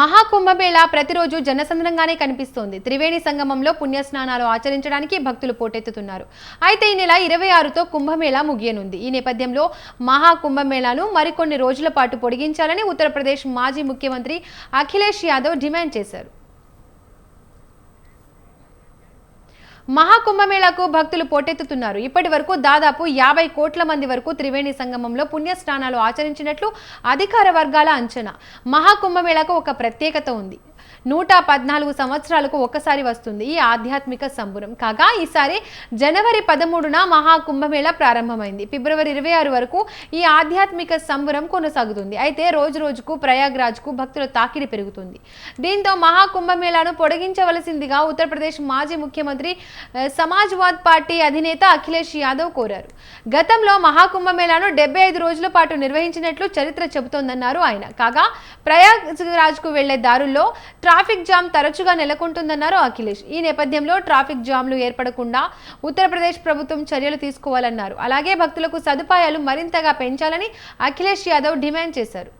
మహాకుంభమేళ ప్రతిరోజు జనసంద్రంగానే కనిపిస్తోంది. త్రివేణి సంగమంలో పుణ్యస్నానాలు ఆచరించడానికి భక్తులు పోటెత్తుతున్నారు. అయితే ఈ నెల ఇరవై ఆరుతో కుంభమేళా ముగియనుంది. ఈ నేపథ్యంలో మహాకుంభమేళాను మరికొన్ని రోజుల పాటు పొడిగించాలని ఉత్తరప్రదేశ్ మాజీ ముఖ్యమంత్రి అఖిలేష్ యాదవ్ డిమాండ్ చేశారు. మహాకుంభమేళాకు భక్తులు పోటెత్తుతున్నారు. ఇప్పటి వరకు దాదాపు యాభై కోట్ల మంది వరకు త్రివేణి సంగమంలో పుణ్యస్నానాలు ఆచరించినట్లు అధికార వర్గాల అంచనా. మహాకుంభమేళాకు ఒక ప్రత్యేకత ఉంది. నూట పద్నాలుగు సంవత్సరాలకు ఒకసారి వస్తుంది ఈ ఆధ్యాత్మిక సంబురం. కాగా ఈసారి జనవరి పదమూడున మహాకుంభమేళ ప్రారంభమైంది. ఫిబ్రవరి ఇరవై ఆరు వరకు ఈ ఆధ్యాత్మిక సంబరం కొనసాగుతుంది. అయితే రోజు రోజుకు ప్రయాగ్రాజ్కు భక్తుల తాకిడి పెరుగుతుంది. దీంతో మహాకుంభమేళాను పొడిగించవలసిందిగా ఉత్తరప్రదేశ్ మాజీ ముఖ్యమంత్రి సమాజ్వాద్ పార్టీ అధినేత అఖిలేష్ యాదవ్ కోరారు. గతంలో మహాకుంభమేళాను డెబ్బై ఐదు రోజుల పాటు నిర్వహించినట్లు చరిత్ర చెబుతోందన్నారు ఆయన. కాగా ప్రయాగ్రాజ్కు వెళ్ళే దారుల్లో ట్రాఫిక్ జామ్ తరచుగా నెలకొంటుందన్నారు అఖిలేష్. ఈ నేపథ్యంలో ట్రాఫిక్ జామ్లు ఏర్పడకుండా ఉత్తరప్రదేశ్ ప్రభుత్వం చర్యలు తీసుకోవాలన్నారు. అలాగే భక్తులకు సదుపాయాలు మరింతగా పెంచాలని అఖిలేష్ యాదవ్ డిమాండ్ చేశారు.